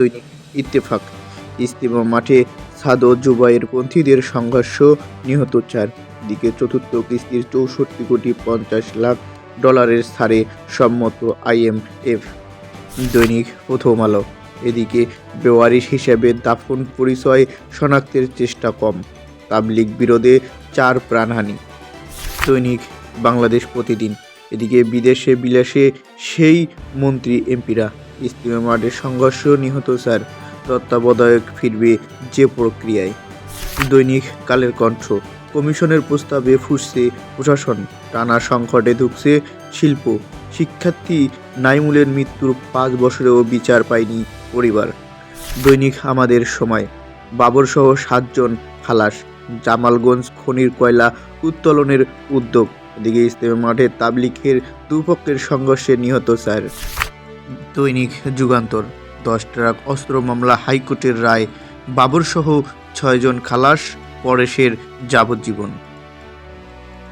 দৈনিক ইত্তেফাক। ইস্তেমা মাঠে সাদ ও জুবাইর পন্থীদের সংঘর্ষ, নিহত চার। দিকে চতুর্থ কিস্তির চৌষট্টি কোটি পঞ্চাশ লাখ ডলারের ছাড়ে সম্মত আইএমএফ দৈনিক প্রথম আলো। এদিকে বেওয়ারিশ হিসেবে দাফন পরিচয়, শনাক্তের চেষ্টা কম। তাবলিগ বিরোধে চার প্রাণহানি। দৈনিক বাংলাদেশ প্রতিদিন। এদিকে বিদেশে বিলাসে সেই মন্ত্রী এমপিরা। ইস্তিমা মাঠে সংঘর্ষ নিহত, স্যার। তত্ত্বাবধায়ক ফিরবে যে প্রক্রিয়ায়। দৈনিক কালের কণ্ঠ। কমিশনের প্রস্তাবে ফুসছে প্রশাসন। টানা সংকটে ঢুকছে শিল্প। শিক্ষার্থী নাইমুলের মৃত্যুর পাঁচ বছরেও বিচার পায়নি পরিবার। দৈনিক আমাদের সময়। বাবরসহ সাতজন খালাস। জামালগঞ্জ খনির কয়লা উত্তোলনের উদ্যোগ। এদিকে ইস্তেমা মাঠে তাবলিখের দুপক্ষের সংঘর্ষে নিহত, স্যার। দৈনিক যুগান্তর। দশ ট্রাক অস্ত্র মামলা হাইকোর্টের রায়। বাবরসহ ছয়জন খালাস, পরেশের যাবজ্জীবন।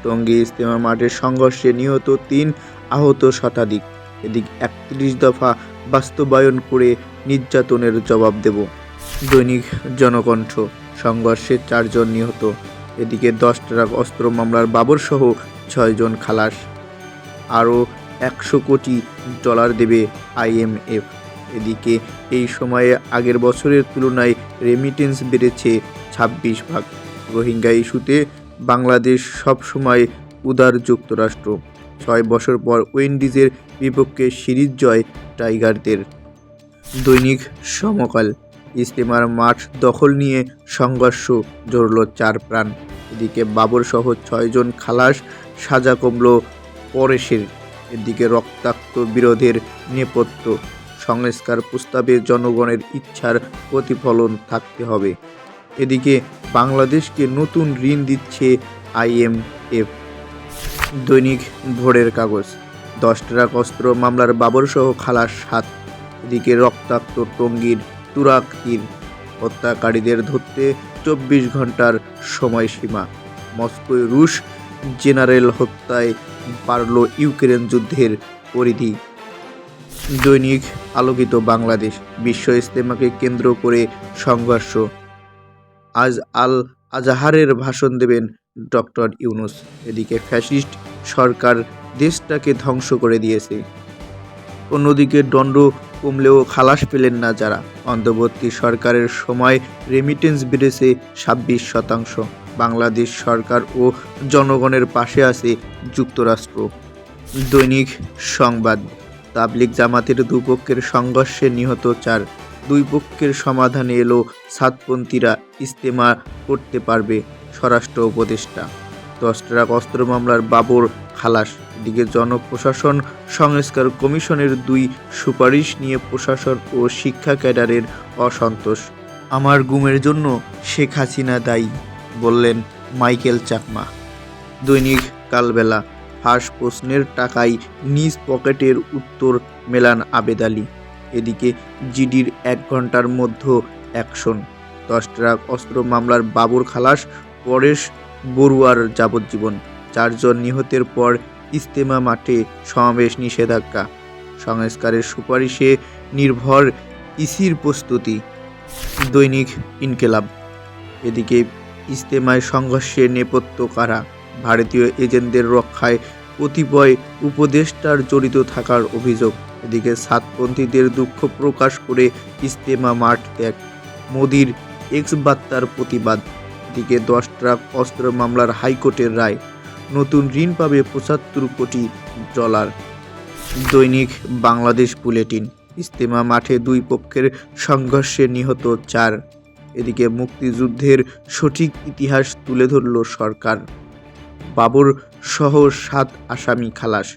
টঙ্গী ইস্তেমা মাঠের সংঘর্ষে নিহত তিন আহত শতাধিক। এদিক একত্রিশ দফা বাস্তবায়ন করে নির্যাতনের জবাব দেব। দৈনিক জনকণ্ঠ, সংঘর্ষে চারজন নিহত। এদিকে দশ ট্রাক অস্ত্র মামলার বাবরসহ ছয়জন খালাস। আরও একশো কোটি ডলার দেবে আইএমএফ এদিকে এই সময়ে আগের বছরের তুলনায় রেমিটেন্স বেড়েছে ছাব্বিশ ভাগ। রোহিঙ্গা ইস্যুতে বাংলাদেশ সবসময় উদার যুক্তরাষ্ট্র। ছয় বছর পর উইন্ডিজের বিপক্ষে সিরিজ জয় টাইগারদের। দৈনিক সমকাল ইস্তেমার মাঠ দখল নিয়ে সংঘর্ষ জড়ল চার প্রাণ। এদিকে বাবর সহ ছয়জন খালাস সাজা কমল পরেশের। এদিকে রক্তাক্ত বিরোধের নেপথ্য। সংস্কার প্রস্তাবে জনগণের ইচ্ছার প্রতিফলন থাকতে হবে। এদিকে বাংলাদেশকে নতুন ঋণ দিচ্ছে আইএমএফ দৈনিক ভোরের কাগজ। দশ ট্রাক অস্ত্র মামলার বাবরসহ খালাস সাত। এদিকে রক্তাক্ত টঙ্গীর তুরাক তীর। হত্যাকারীদের ধরতে চব্বিশ ঘণ্টার সময়সীমা। মস্কোয় রুশ জেনারেল হত্যায় পারল ইউক্রেন যুদ্ধের পরিধি। দৈনিক আলোকিত বাংলাদেশ, বিশ্ব ইস্তেমাকে কেন্দ্র করে সংঘর্ষ। আজ আল আজাহারের ভাষণ দেবেন ডক্টর ইউনুস। এদিকে ফ্যাসিস্ট সরকার দেশটাকে ধ্বংস করে দিয়েছে। অন্যদিকে দণ্ড কমলেও খালাস পেলেন না যারা। অন্তর্বর্তী সরকারের সময় রেমিটেন্স বেড়েছে ছাব্বিশ শতাংশ। বাংলাদেশ সরকার ও জনগণের পাশে আছে যুক্তরাষ্ট্র। দৈনিক সংবাদ তাবলিক জামাতের দুপক্ষের সংঘর্ষে নিহত চার। দুই পক্ষের সমাধানে এলো সাতপন্থীরা ইস্তেমা করতে পারবে স্বরাষ্ট্র উপদেষ্টা। দশ ট্রাক অস্ত্র মামলার বাবর খালাস। এদিকে জনপ্রশাসন সংস্কার কমিশনের দুই সুপারিশ নিয়ে প্রশাসন ও শিক্ষা ক্যাডারের অসন্তোষ। আমার গুমের জন্য শেখ হাসিনা দায়ী, বললেন মাইকেল চাকমা। দৈনিক কালবেলা ফাঁস প্রশ্নের টাকায় নিজ পকেটের উত্তর মেলান আবেদ আলী। এদিকে জিডির এক ঘণ্টার মধ্যে অ্যাকশন। দশ ট্রাক অস্ত্র মামলার বাবুর খালাস, পরেশ বড়ুয়ার যাবজ্জীবন। চারজন নিহতের পর ইস্তেমা মাঠে সমাবেশ নিষেধাজ্ঞা। সংস্কারের সুপারিশে নির্ভর ইসির প্রস্তুতি। দৈনিক ইনকেলাব। এদিকে ইস্তেমায় সংঘর্ষে নেপথ্য কারা? ভারতীয় এজেন্টদের রক্ষায় কতিপয় উপদেষ্টার জড়িত থাকার অভিযোগ। এদিকে সাতপন্থীদের দুঃখ প্রকাশ করে ইস্তেমা মাঠ ত্যাগ। মোদির এক্স বার্তার প্রতিবাদ। এদিকে দশ ট্রাক অস্ত্র মামলার হাইকোর্টের রায়। নতুন ঋণ পাবে পঁচাত্তর কোটি ডলার। দৈনিক বাংলাদেশ বুলেটিন ইস্তেমা মাঠে দুই পক্ষের সংঘর্ষে নিহত চার। এদিকে মুক্তিযুদ্ধের সঠিক ইতিহাস তুলে ধরল সরকার। বাবর সহ সাত আসামি খালাস।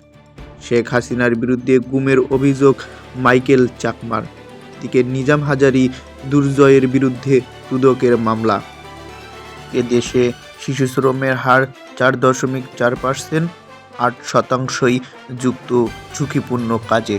শেখ হাসিনার বিরুদ্ধে গুমের অভিযোগ মাইকেল চাকমার। দিকে নিজাম হাজারি দুর্জয়ের বিরুদ্ধে দুদকের মামলা। এ দেশে শিশু শ্রমের হার চার দশমিক চার পার্সেন্ট আট শতাংশই যুক্ত ঝুঁকিপূর্ণ কাজে।